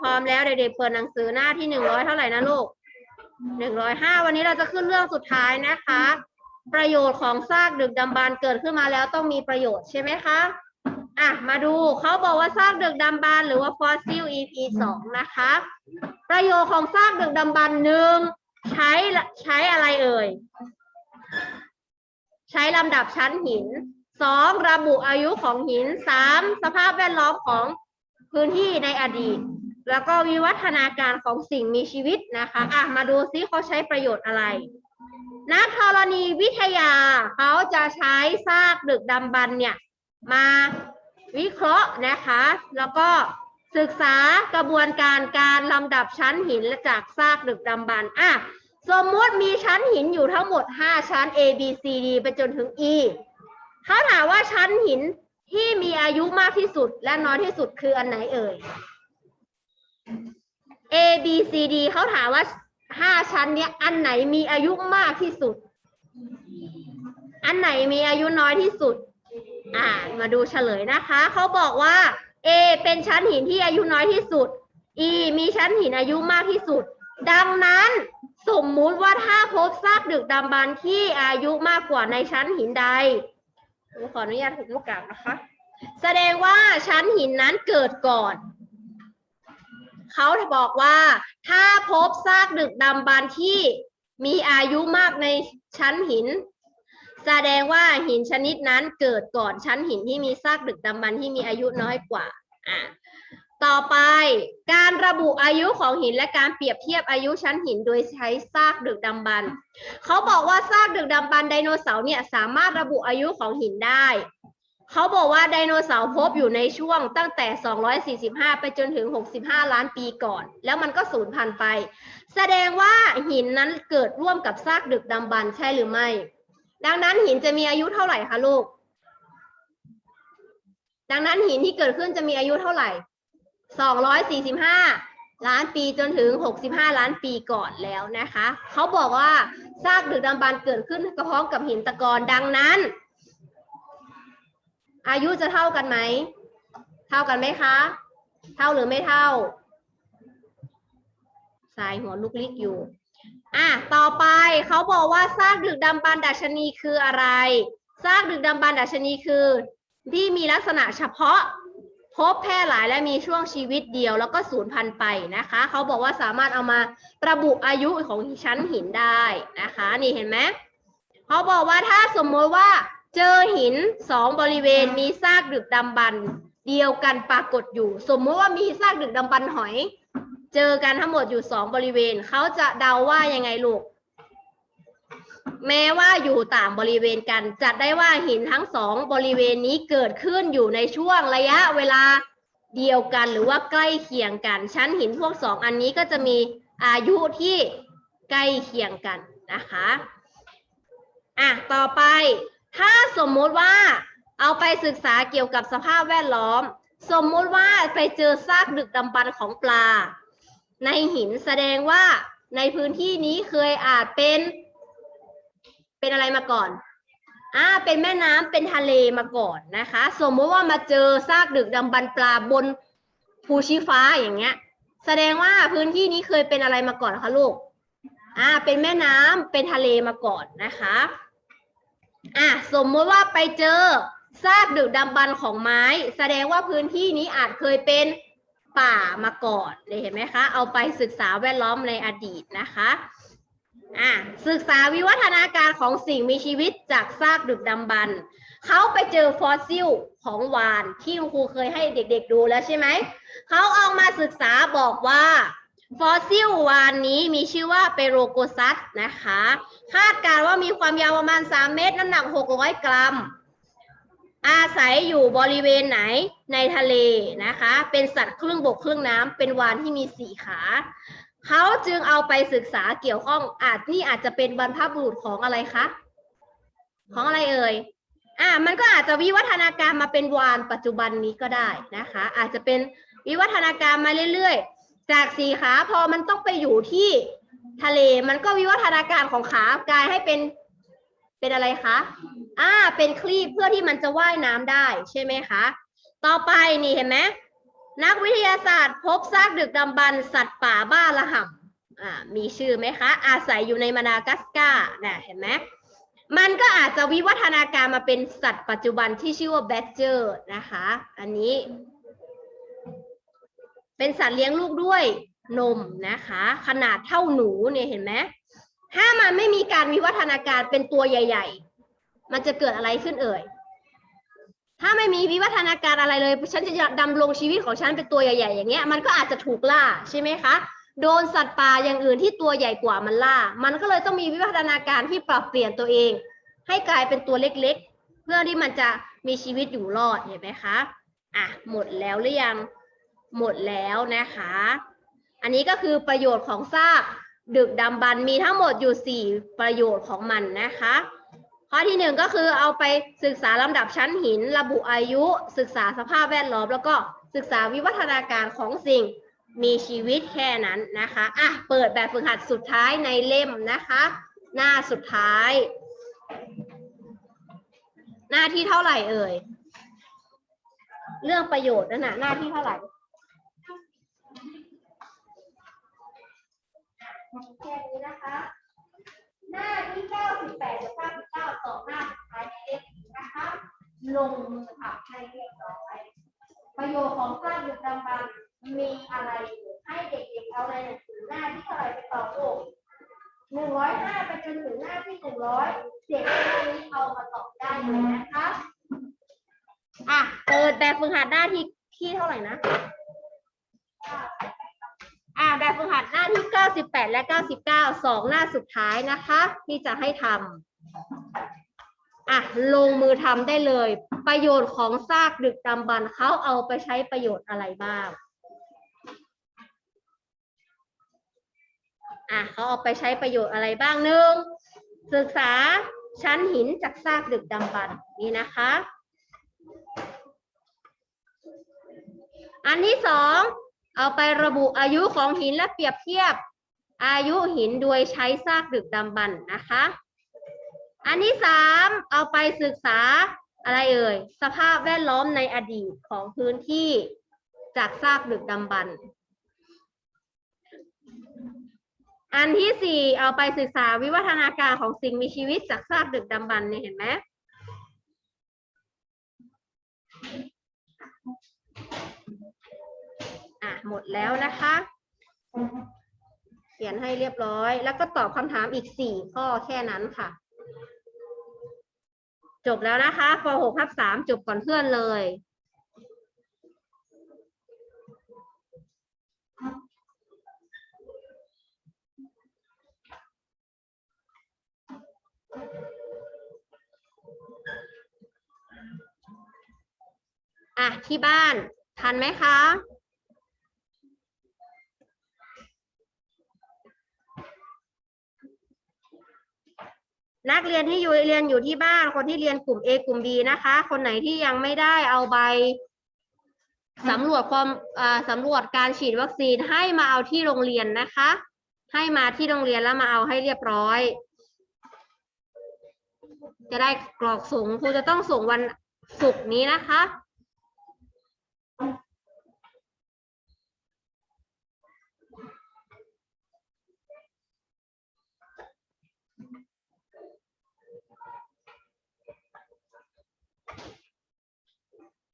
พร้อมแล้วเด็กๆเปิดหนังสือหน้าที่หนึ่งร้อยเท่าไหร่นะลูกหนึ่งร้อยห้าวันนี้เราจะขึ้นเรื่องสุดท้ายนะคะ ประโยชน์ของซากดึกดำบรรพ์เกิดขึ้นมาแล้วต้องมีประโยชน์ใช่ไหมคะอะมาดูเขาบอกว่าซากดึกดำบรรพ์หรือว่าฟอสซิล EP สองนะคะ ประโยชน์ของซากดึกดำบรรพ์หนึ่งใช้ใช้อะไรเอ่ย ใช้ลำดับชั้นหินสองระบุอายุของหินสามสภาพแวดล้อมของพื้นที่ในอดีต แล้วก็วิวัฒนาการของสิ่งมีชีวิตนะคะอะมาดูซิเขาใช้ประโยชน์อะไร นักธรณีวิทยาเขาจะใช้ซากดึกดำบรรเนี่ยมาวิเคราะห์นะคะ แล้วก็ศึกษากระบวนการการลำดับชั้นหินและจากซากดึกดำบรรอะสมมติมีชั้นหินอยู่ทั้งหมด 5 ชั้น A B C D ไปจนถึง E เขาถามว่าชั้นหินที่มีอายุมากที่สุดและน้อยที่สุดคืออันไหนเอ่ย A B C D เขาถามว่าห้าชั้นเนี้ยอันไหนมีอายุมากที่สุด อันไหนมีอายุน้อยที่สุด อ่า มาดูเฉลยนะคะ เขาบอกว่า A เป็นชั้นหินที่อายุน้อยที่สุด E มีชั้นหินอายุมากที่สุด ดังนั้นสมมุติว่าถ้าพบซากดึกดำบรรพ์ที่อายุมากกว่าในชั้นหินใดขออนุญาตถูกลูกกลับนะคะ แสดงว่าชั้นหินนั้นเกิดก่อน เขาบอกว่าถ้าพบซากดึกดำบรรพ์ที่มีอายุมากในชั้นหิน แสดงว่าหินชนิดนั้นเกิดก่อนชั้นหินที่มีซากดึกดำบรรพ์ที่มีอายุน้อยกว่าอะต่อไปการระบุอายุของหินและการเปรียบเทียบอายุชั้นหินโดยใช้ซากดึกดำบรรพ์เขาบอกว่าซากดึกดำบรรพ์ไดโนเสาร์เนี่ยสามารถระบุอายุของหินได้ เขาบอกว่าไดโนเสาร์พบอยู่ในช่วงตั้งแต่ 245 ไปจนถึง 65 ล้านปีก่อน แล้วมันก็สูญพันธุ์ไป แสดงว่าหินนั้นเกิดร่วมกับซากดึกดำบรรพ์ใช่หรือไม่ ดังนั้นหินจะมีอายุเท่าไหร่คะลูก ดังนั้นหินที่เกิดขึ้นจะมีอายุเท่าไหร่ 245 ล้านปีจนถึง 65 ล้านปีก่อนแล้วนะคะ เขาบอกว่าซากดึกดำบรรพ์เกิดขึ้นพร้อมกับหินตะกอนดังนั้น อายุจะเท่ากันไหม เท่ากันไหมคะ เท่าหรือไม่เท่า สายหัวลูกลิกอยู่ อะ ต่อไปเขาบอกว่าซากดึกดำบรรดัชนีคืออะไร ซากดึกดำบรรดัชนีคือ ที่มีลักษณะเฉพาะ พบแพร่หลายและมีช่วงชีวิตเดียวแล้วก็สูญพันธุ์ไปนะคะ เขาบอกว่าสามารถเอามาระบุอายุของชั้นหินได้นะคะ นี่เห็นไหมเขาบอกว่าถ้าสมมติว่า เจอหินสองบริเวณมีซากดึกดำบรรเดียวกันปรากฏอยู่ สมมติว่ามีซากดึกดำบรรหอย เจอกันทั้งหมดอยู่สองบริเวณ เขาจะเดาว่ายังไงลูก แม้ว่าอยู่ต่างบริเวณกันจัดได้ว่าหินทั้งสองบริเวณนี้เกิดขึ้นอยู่ในช่วงระยะเวลาเดียวกันหรือว่าใกล้เคียงกัน ชั้นหินพวกสองอันนี้ก็จะมีอายุที่ใกล้เคียงกันนะคะ อะ ต่อไป ถ้าสมมุติว่าเอาไปศึกษาเกี่ยวกับสภาพแวดล้อม สมมุติว่าไปเจอซากดึกดำบรรพ์ของปลา ในหินแสดงว่าในพื้นที่นี้เคยอาจเป็น เป็นอะไรมาก่อนอ่าเป็นแม่น้ำเป็นทะเลมาก่อนนะคะ สมมติว่ามาเจอซากดึกดำบรรพ์ปลาบนภูชีฟ้าอย่างเงี้ย แสดงว่าพื้นที่นี้เคยเป็นอะไรมาก่อนคะลูกอ่าเป็นแม่น้ำเป็นทะเลมาก่อนนะคะ อะสมมติว่าไปเจอซากดึกดำบรรพ์ของไม้ แสดงว่าพื้นที่นี้อาจเคยเป็นป่ามาก่อนเลยเห็นไหมคะ เอาไปศึกษาแวดล้อมในอดีตนะคะอะศึกษาวิวัฒนาการของสิ่งมีชีวิตจากซากดึกดำบรรพ์เขาไปเจอฟอสซิลของวานที่คุณครูเคยให้เด็กๆดูแล้วใช่ไหมเขาเอามาศึกษาบอกว่า ฟอสซิลวานนี้มีชื่อว่าเปโรโกซัสนะคะ คาดการว่ามีความยาวประมาณ 3 เมตร น้ำหนัก 600 กรัม อาศัยอยู่บริเวณไหนในทะเลนะคะ เป็นสัตว์ครึ่งบกครึ่งน้ำเป็นวานที่มีสี่ขา เขาจึงเอาไปศึกษาเกี่ยวข้องอาจนี่อาจจะเป็นบรรพบุรุษของอะไรคะ ของอะไรเอ่ยอ่ามันก็อาจจะวิวัฒนาการมาเป็นวานปัจจุบันนี้ก็ได้นะคะ อาจจะเป็นวิวัฒนาการมาเรื่อยๆ จากสี่ขาพอมันต้องไปอยู่ที่ทะเลมันก็วิวัฒนาการของขากลายให้เป็นเป็นอะไรคะ อ่า เป็นคลีบเพื่อที่มันจะว่ายน้ำได้ใช่ไหมคะ ต่อไปนี่เห็นไหมนักวิทยาศาสตร์ พบซากดึกดำบรรพ์สัตว์ป่าบ้าระห่ำอ่า มีชื่อไหมคะ อาศัยอยู่ในมาดากัสการ์นะเห็นไหมมันก็อาจจะวิวัฒนาการมาเป็นสัตว์ปัจจุบันที่ชื่อว่าแบดเจอร์นะคะ อันนี้ เป็นสัตว์เลี้ยงลูกด้วยนมนะคะ ขนาดเท่าหนูเนี่ยเห็นไหมถ้ามันไม่มีการวิวัฒนาการเป็นตัวใหญ่ ๆ มันจะเกิดอะไรขึ้นเอ่ย ถ้าไม่มีวิวัฒนาการอะไรเลย ฉันจะดำรงชีวิตของฉันเป็นตัวใหญ่ๆ อย่างเงี้ย มันก็อาจจะถูกล่าใช่ไหมคะ โดนสัตว์ป่าอย่างอื่นที่ตัวใหญ่กว่ามันล่า มันก็เลยต้องมีวิวัฒนาการที่ปรับเปลี่ยนตัวเอง ให้กลายเป็นตัวเล็กๆ เพื่อที่มันจะมีชีวิตอยู่รอดเห็นไหมคะ อะ หมดแล้วหรือยัง หมดแล้วนะคะ อันนี้ก็คือประโยชน์ของซากดึกดำบรรพ์มีทั้งหมดอยู่ 4 ประโยชน์ของมันนะคะ ข้อที่หนึ่งก็คือเอาไปศึกษาลำดับชั้นหิน ระบุอายุ ศึกษาสภาพแวดล้อม แล้วก็ศึกษาวิวัฒนาการของสิ่งมีชีวิตแค่นั้นนะคะอะเปิดแบบฝึกหัดสุดท้ายในเล่มนะคะ หน้าสุดท้าย หน้าที่เท่าไหร่เอ่ย เรื่องประโยชน์นั่นนะหน้าที่เท่าไหร่ แค่นี้นะคะ หน้าที่ 98กับ99ต่อหน้าสุดท้ายในเล่มนี้นะคะ ลงมือทำให้เรียบร้อย ประโยชน์ของสร้างดึกดำบรรพ์มีอะไรอยู่ให้เด็กๆเอาในหนังสือหน้าที่เท่าไรไปต่อโจทย์หนึ่งร้อยห้าไปจนถึงหน้าที่หนึ่งร้อยเด็กหน้านี้เอามาตอบได้เลยนะคะ อะ เปิดแบบฝึกหัดหน้าที่ 99สองหน้าสุดท้ายนะคะ ที่จะให้ทำอะลงมือทำได้เลย ประโยชน์ของซากดึกดำบรรพ์เขาเอาไปใช้ประโยชน์อะไรบ้างอะเขาเอาไปใช้ประโยชน์อะไรบ้างหนึ่งศึกษาชั้นหินจากซากดึกดำบรรพ์นี่นะคะ อันที่สองเอาไประบุอายุของหินและเปรียบเทียบ อายุหินโดยใช้ซากดึกดำบรรพ์นะคะ อันที่สามเอาไปศึกษาอะไรเอ่ยสภาพแวดล้อมในอดีตของพื้นที่จากซากดึกดำบรรพ์อันที่สี่เอาไปศึกษาวิวัฒนาการของสิ่งมีชีวิตจากซากดึกดำบรรพ์เนี่ยเห็นไหมอะหมดแล้วนะคะ ขียนให้เรียบร้อย แล้วก็ตอบคำถามอีกสี่ข้อแค่นั้นค่ะ จบแล้วนะคะป .6 ทับ3จบก่อนเพื่อนเลย อะ ที่บ้าน ทันไหมคะ นั กเรียนที่อยู่เรียนอยู่ที่บ้าน คนที่เรียนกลุ่ม A กลุ่ม B นะคะ คนไหนที่ยังไม่ได้เอาใบสำรวจความสำรวจการฉีดวัคซีนให้มาเอาที่โรงเรียนนะคะ ให้มาที่โรงเรียนแล้วมาเอาให้เรียบร้อย จะได้กรอกส่งครูจะต้องส่งวันศุกร์นี้นะคะ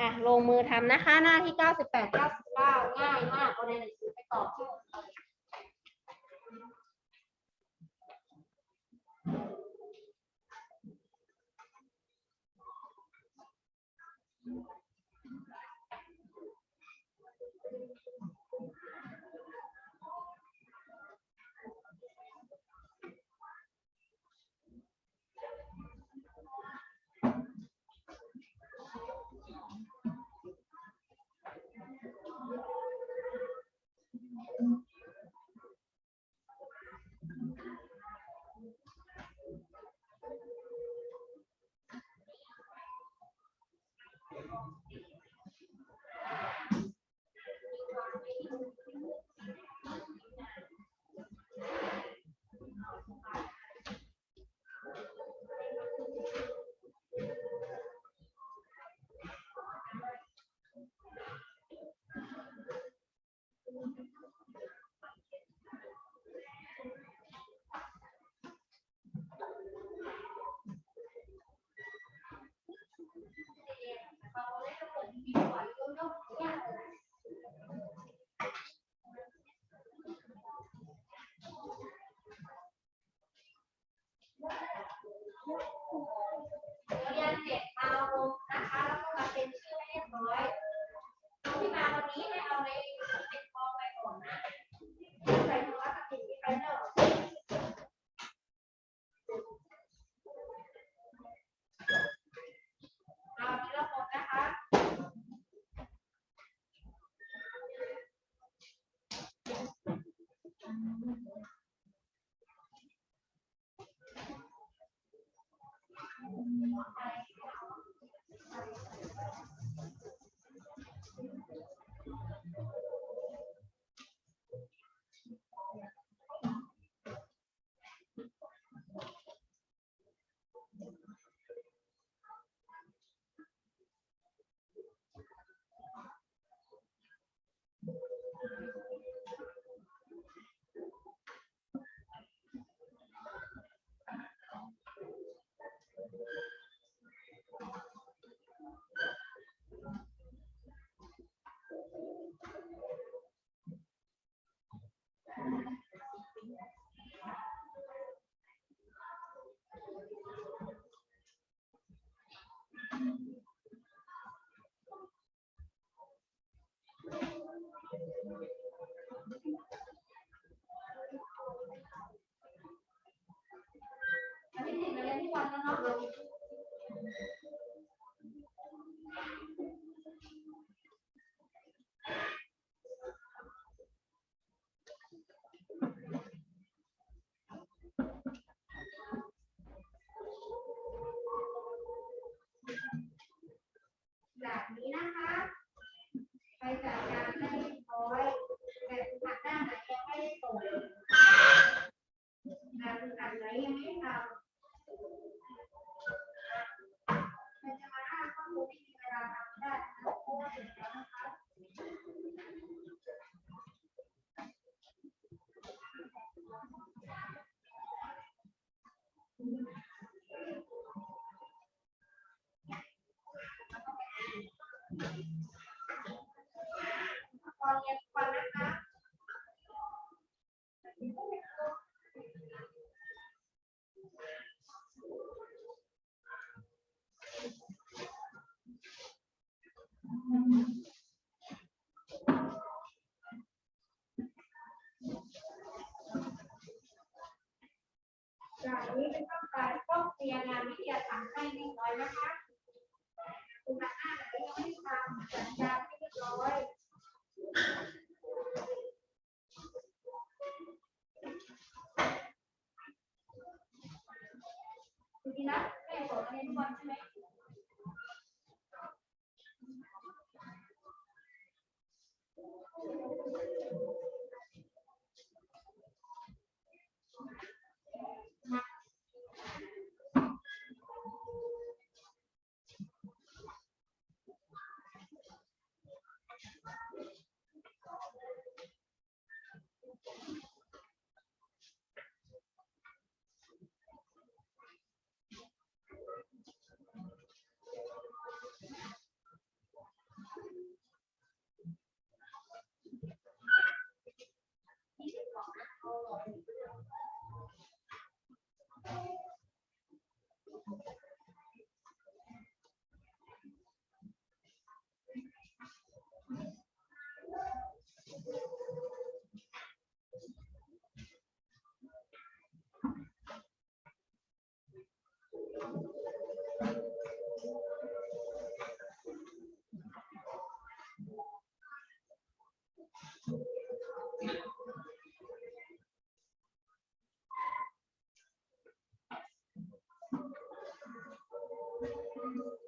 อะ ลงมือทำนะคะ หน้าที่ 98 99 ง่ายมากเอาในหนังสือไปตอบ ได้ นี้เป็นต้นไปต้องเรียนงานวิทยาศาสตร์ให้เรียบร้อยนะคะ mundo.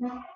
อ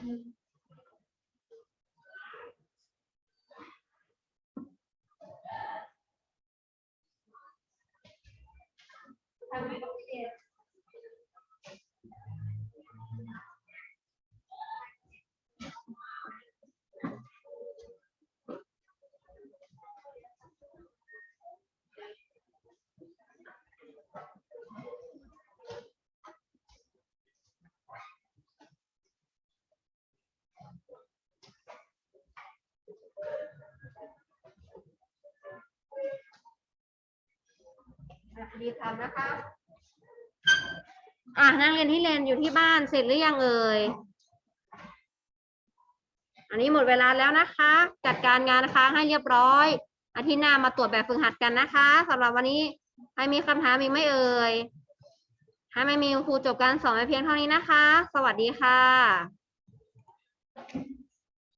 Have we ดีทำนะคะ อะนักเรียนที่เรียนอยู่ที่บ้านเสร็จหรือยังเอ่ย อันนี้หมดเวลาแล้วนะคะ จัดการงานนะคะให้เรียบร้อย อาทิตย์หน้ามาตรวจแบบฝึกหัดกันนะคะสำหรับวันนี้ใครมีคำถามอีกไหม่เอ่ยถ้าไม่มีครูจบการสอนไว้เพียงเท่านี้นะคะ สวัสดีค่ะ